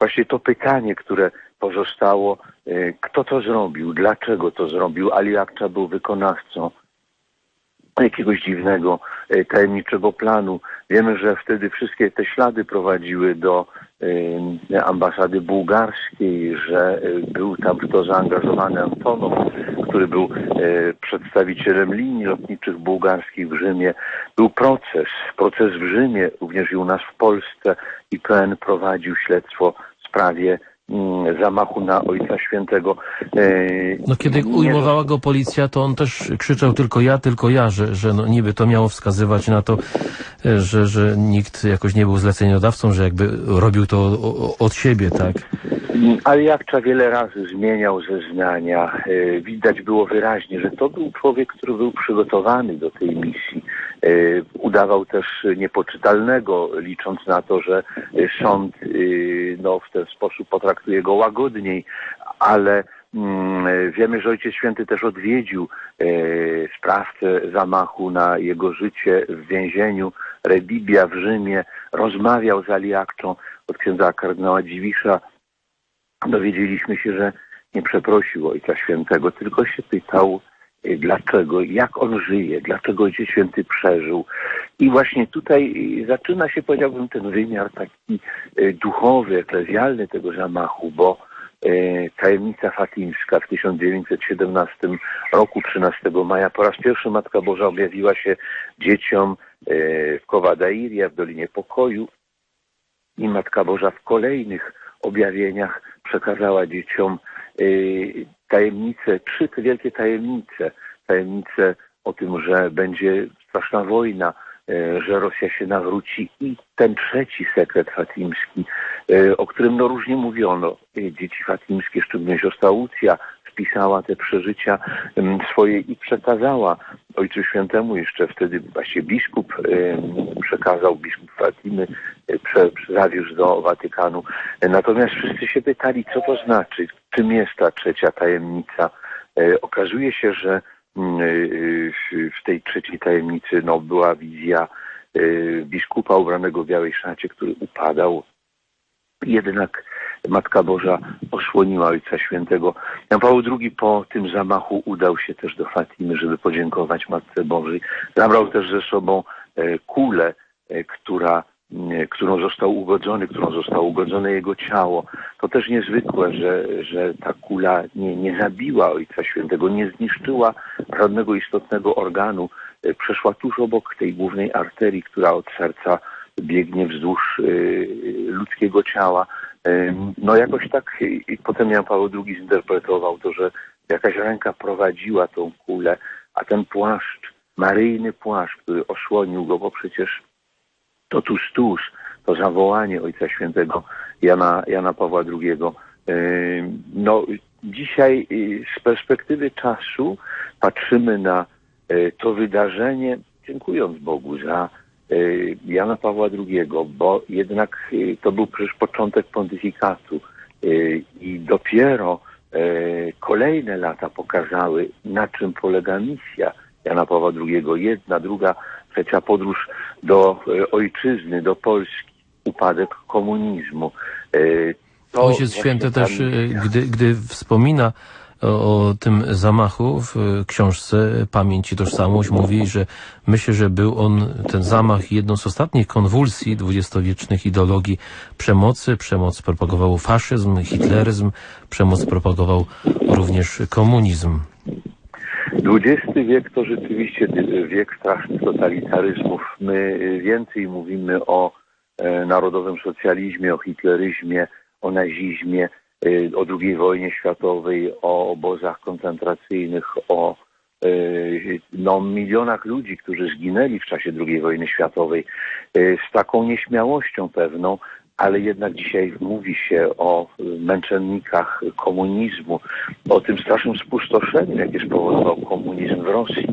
właśnie to pytanie, które pozostało, e, kto to zrobił, dlaczego to zrobił. Ali Akcza był wykonawcą jakiegoś dziwnego, e, tajemniczego planu. Wiemy, że wtedy wszystkie te ślady prowadziły do e, ambasady bułgarskiej, że był tam w to zaangażowany Antonow, który był przedstawicielem linii lotniczych bułgarskich w Rzymie. Był proces, proces w Rzymie, również i u nas w Polsce. IPN prowadził śledztwo sprawie mm, zamachu na Ojca Świętego. No kiedy ujmowała go policja, to on też krzyczał tylko ja, tylko ja, że, że no niby to miało wskazywać na to, e, że, że nikt jakoś nie był zleceniodawcą, że jakby robił to od siebie, tak? Ale Jakcza wiele razy zmieniał zeznania. E, Widać było wyraźnie, że to był człowiek, który był przygotowany do tej misji. E, Udawał też niepoczytalnego, licząc na to, że sąd e, no, w ten sposób potraktuje go łagodniej, ale mm, wiemy, że Ojciec Święty też odwiedził e, sprawcę zamachu na jego życie w więzieniu. Redibia w Rzymie, rozmawiał z Aliakczą od księdza kardynała Dziwisza, dowiedzieliśmy się, że nie przeprosił Ojca Świętego, tylko się pytał, dlaczego, jak on żyje, dlaczego Ojciec Święty przeżył. I właśnie tutaj y, zaczyna się, powiedziałbym, ten wymiar taki y, duchowy, eklezjalny tego zamachu, bo y, tajemnica fatimska w 1917 roku, 13 maja, po raz pierwszy Matka Boża objawiła się dzieciom y, w Kowadairie, w Dolinie Pokoju i Matka Boża w kolejnych objawieniach przekazała dzieciom y, tajemnice, trzy te wielkie tajemnice. Tajemnice o tym, że będzie straszna wojna, y, że Rosja się nawróci i ten trzeci sekret fatimski, y, o którym no różnie mówiono. Y, Dzieci fatimskie, szczególnie siostra Łucja, spisała te przeżycia swoje i przekazała Ojcu Świętemu jeszcze wtedy właśnie biskup przekazał, biskup Fatimy y, prze, do Watykanu. Y, Natomiast wszyscy się pytali, co to znaczy, czym jest ta trzecia tajemnica. Y, Okazuje się, że mm, w- tej trzeciej tajemnicy no, była wizja biskupa ubranego w białej szacie, który upadał jednak Matka Boża osłoniła Ojca Świętego. Jan Paweł II po tym zamachu udał się też do Fatimy, żeby podziękować Matce Bożej. Zabrał też ze sobą e, kulę, e, która, m, którą został ugodzony, którą zostało ugodzone jego ciało. To też niezwykłe, że, że ta kula nie, nie zabiła Ojca Świętego, nie zniszczyła żadnego istotnego organu. E, Przeszła tuż obok tej głównej arterii, która od serca biegnie wzdłuż ludzkiego ciała. No jakoś tak i potem Jan Paweł II zinterpretował to, że jakaś ręka prowadziła tą kulę, a ten płaszcz, maryjny płaszcz, który osłonił go, bo przecież to tuż, tuż, to zawołanie Ojca Świętego Jana, Jana Pawła II. No dzisiaj y, z perspektywy czasu patrzymy na y, to wydarzenie, dziękując Bogu za Jana Pawła II, bo jednak y, to był przecież początek pontyfikatu y, i dopiero y, kolejne lata pokazały, na czym polega misja Jana Pawła II. Jedna, druga, trzecia podróż do y, ojczyzny, do Polski, upadek komunizmu. Y, to Ojciec Święty też, y, gdy, gdy wspomina o, tym zamachu w książce Pamięć i Tożsamość, mówi, że myślę, że był on, ten zamach, jedną z ostatnich konwulsji dwudziestowiecznych ideologii przemocy. Przemoc propagował faszyzm, hitleryzm, przemoc propagował również komunizm. XX wiek to rzeczywiście wiek strasznych totalitaryzmów. My więcej mówimy o e, narodowym socjalizmie, o hitleryzmie, o nazizmie, o II wojnie światowej, o obozach koncentracyjnych, o e, no, milionach ludzi, którzy zginęli w czasie II wojny światowej, e, z taką nieśmiałością pewną, ale jednak dzisiaj mówi się o męczennikach komunizmu, o tym strasznym spustoszeniu, jakie spowodował komunizm w Rosji.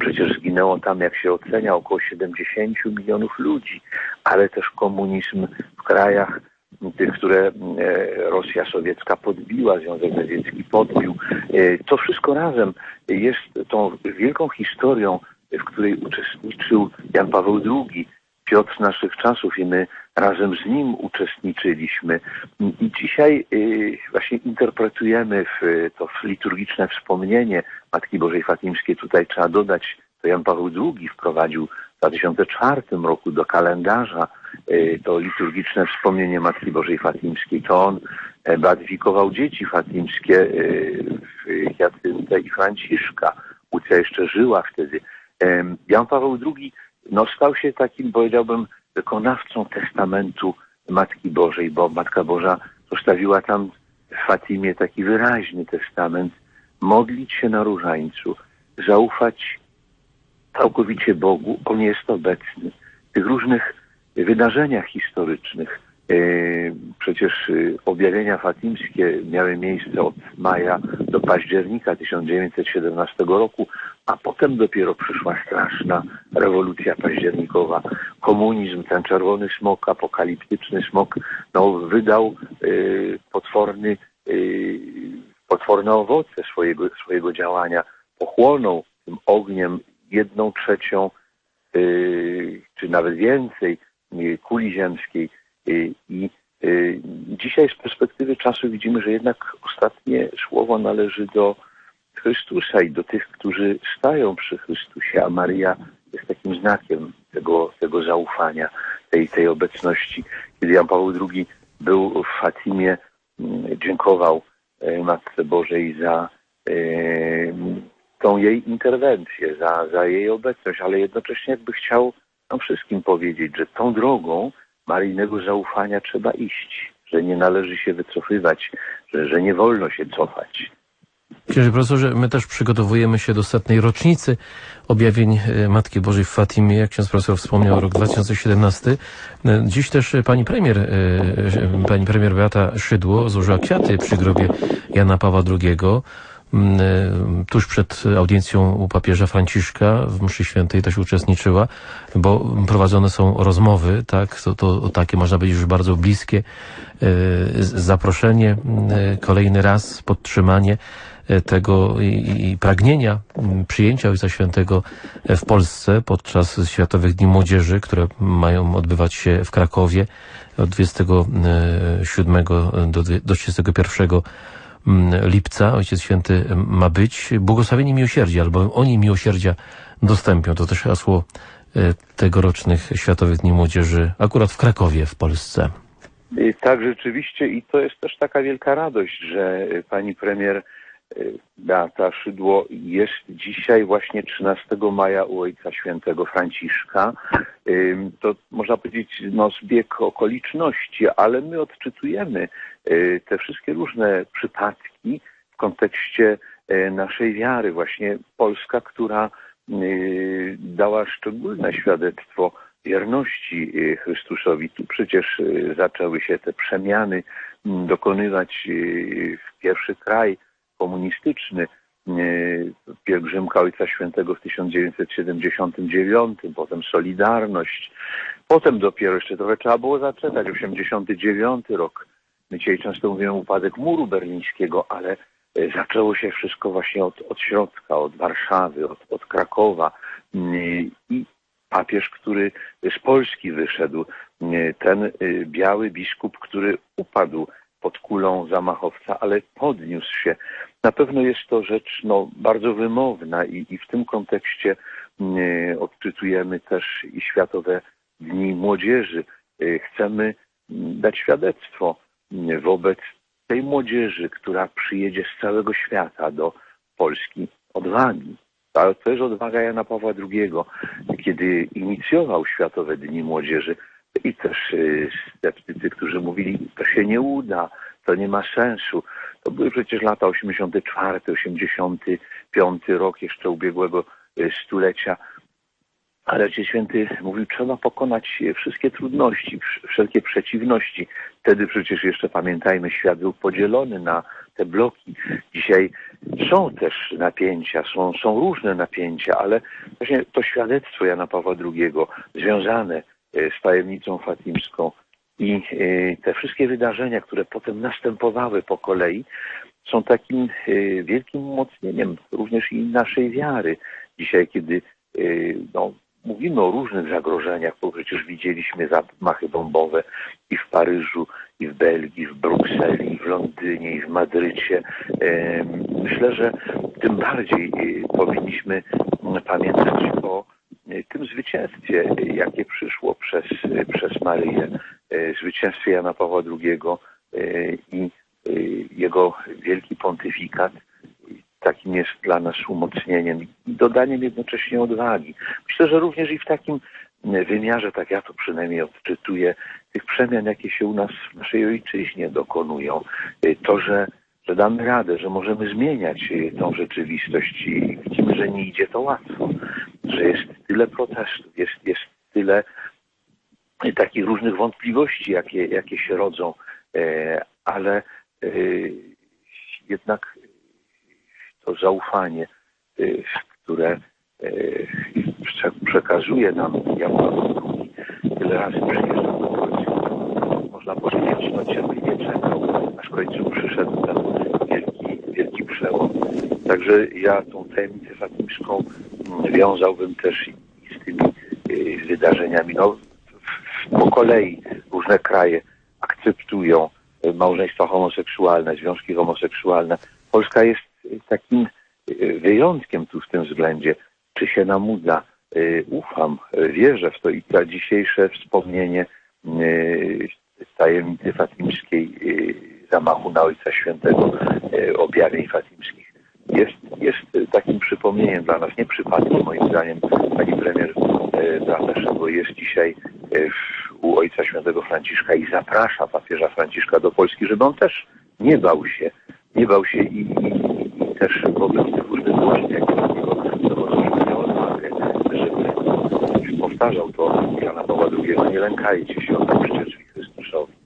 Przecież zginęło tam, jak się ocenia, około 70 milionów ludzi, ale też komunizm w krajach, tych, które e, Rosja sowiecka podbiła, Związek Radziecki podbił. E, To wszystko razem jest tą wielką historią, w której uczestniczył Jan Paweł II. Piotr naszych czasów i my razem z nim uczestniczyliśmy. I dzisiaj y, właśnie interpretujemy w, to liturgiczne wspomnienie Matki Bożej Fatimskiej. Tutaj trzeba dodać, to Jan Paweł II wprowadził w 2004 roku do kalendarza to liturgiczne wspomnienie Matki Bożej Fatimskiej. To on e, beatyfikował dzieci fatimskie w Jacynte i Franciszka. Łucja jeszcze żyła wtedy. Jan Paweł II no, stał się takim, powiedziałbym, wykonawcą testamentu Matki Bożej, bo Matka Boża zostawiła tam w Fatimie taki wyraźny testament. Modlić się na różańcu, zaufać całkowicie Bogu. On jest obecny. Tych różnych wydarzeniach historycznych. e, Przecież e, objawienia fatimskie miały miejsce od maja do października 1917 roku, a potem dopiero przyszła straszna rewolucja październikowa. Komunizm, ten czerwony smok, apokaliptyczny smok, no, wydał e, potworny, e, potworne owoce swojego, swojego działania. Pochłonął tym ogniem jedną trzecią, czy nawet więcej kuli ziemskiej. E, I e, dzisiaj z perspektywy czasu widzimy, że jednak ostatnie słowo należy do Chrystusa i do tych, którzy stają przy Chrystusie, a Maria jest takim znakiem tego, tego zaufania, tej, tej obecności. Kiedy Jan Paweł II był w Fatimie, dziękował e, Matce Bożej za e, tą jej interwencję, za, za jej obecność, ale jednocześnie jakby chciał nam wszystkim powiedzieć, że tą drogą maryjnego zaufania trzeba iść, że nie należy się wycofywać, że, że nie wolno się cofać. Księże profesorze, my też przygotowujemy się do setnej rocznicy objawień e, Matki Bożej w Fatimie, jak ksiądz profesor wspomniał, rok 2017. E, Dziś też e, pani premier, pani premier Beata Szydło złożyła kwiaty przy grobie Jana Pawła II. M, e, Tuż przed audiencją u papieża Franciszka w mszy świętej też uczestniczyła, bo prowadzone są rozmowy, tak, to, to takie można powiedzieć już bardzo bliskie, e, zaproszenie, e, kolejny raz podtrzymanie e, tego i, i pragnienia przyjęcia Ojca Świętego w Polsce podczas Światowych Dni Młodzieży, które mają odbywać się w Krakowie od 27 do, do 31 mm, lipca. Ojciec Święty ma być błogosławieni miłosierdzia, albowiem oni miłosierdzia dostępią. To też hasło e, tegorocznych Światowych Dni Młodzieży akurat w Krakowie w Polsce. Tak, rzeczywiście i to jest też taka wielka radość, że y, pani premier y, Beata Szydło jest dzisiaj właśnie 13 maja u Ojca Świętego Franciszka. To można powiedzieć no, zbieg okoliczności, ale my odczytujemy te wszystkie różne przypadki w kontekście y, naszej wiary. Właśnie Polska, która y, dała szczególne świadectwo wierności Chrystusowi. Tu przecież zaczęły się te przemiany dokonywać w pierwszy kraj komunistyczny. Pielgrzymka Ojca Świętego w 1979, potem Solidarność, potem dopiero jeszcze trochę trzeba było zaczekać, 89 rok. My dzisiaj często mówimy upadek muru berlińskiego, ale y, zaczęło się wszystko właśnie od, od środka, od Warszawy, od, od Krakowa y, i papież, który z Polski wyszedł, y, ten y, biały biskup, który upadł pod kulą zamachowca, ale podniósł się. Na pewno jest to rzecz no, bardzo wymowna i, i w tym kontekście y, odczytujemy też i Światowe Dni Młodzieży. Y, Chcemy mm, dać świadectwo wobec tej młodzieży, która przyjedzie z całego świata do Polski odwagi. Ale to jest odwaga Jana Pawła II, kiedy inicjował Światowe Dni Młodzieży i też y, sceptycy, którzy mówili, to się nie uda, to nie ma sensu. To były przecież lata 84, 85 rok jeszcze ubiegłego y, stulecia. Ale Ojciec Święty mówił, trzeba pokonać wszystkie trudności, wsz- wszelkie przeciwności. Wtedy przecież jeszcze pamiętajmy, świat był podzielony na te bloki. Dzisiaj są też napięcia, są, są różne napięcia, ale właśnie to świadectwo Jana Pawła II związane e, z tajemnicą fatimską i e, te wszystkie wydarzenia, które potem następowały po kolei, są takim e, wielkim umocnieniem również i naszej wiary. Dzisiaj, kiedy no, mówimy o różnych zagrożeniach, bo przecież widzieliśmy zamachy bombowe i w Paryżu, i w Belgii, w Brukseli, i w Londynie, i w Madrycie. Myślę, że tym bardziej e, powinniśmy pamiętać o e, tym zwycięstwie, jakie przyszło przez, przez Maryję, e, zwycięstwie Jana Pawła II i jego wielki pontyfikat takim jest dla nas umocnieniem i dodaniem jednocześnie odwagi. Myślę, że również i w takim wymiarze, tak ja to przynajmniej odczytuję, tych przemian, jakie się u nas w naszej ojczyźnie dokonują, y, to, że, że damy radę, że możemy zmieniać y, tą rzeczywistość i widzimy, że nie idzie to łatwo, że jest tyle protestów, jest, jest tyle takich różnych wątpliwości, jakie, jakie się rodzą, e, ale e, jednak to zaufanie, y, które y, prze- przekazuje nam Jan. Tyle razy przyjeżdżał do Polski. Można powiedzieć, no cierpliwie czekał, aż w końcu przyszedł ten wielki, wielki przełom. Także ja tą tajemnicę fatimską mm, wiązałbym też i z tymi y, wydarzeniami. No, po kolei różne kraje akceptują małżeństwa homoseksualne, związki homoseksualne. Polska jest takim y, wyjątkiem tu w tym względzie. Czy się nam uda? Y, Ufam, y, wierzę w to i to dzisiejsze wspomnienie y, tajemnicy fatimskiej zamachu na Ojca Świętego, objawień fatimskich jest, jest takim przypomnieniem dla nas, nie przypadkiem moim zdaniem, pani premier bo jest dzisiaj u Ojca Świętego Franciszka i zaprasza papieża Franciszka do Polski, żeby on też nie bał się, nie bał się i, i też wobec tych różnych głośnych, jakie do odwagę, żeby powtarzał to Jana Pawła II, nie lękajcie się, oddajcie drzwi Chrystusowi.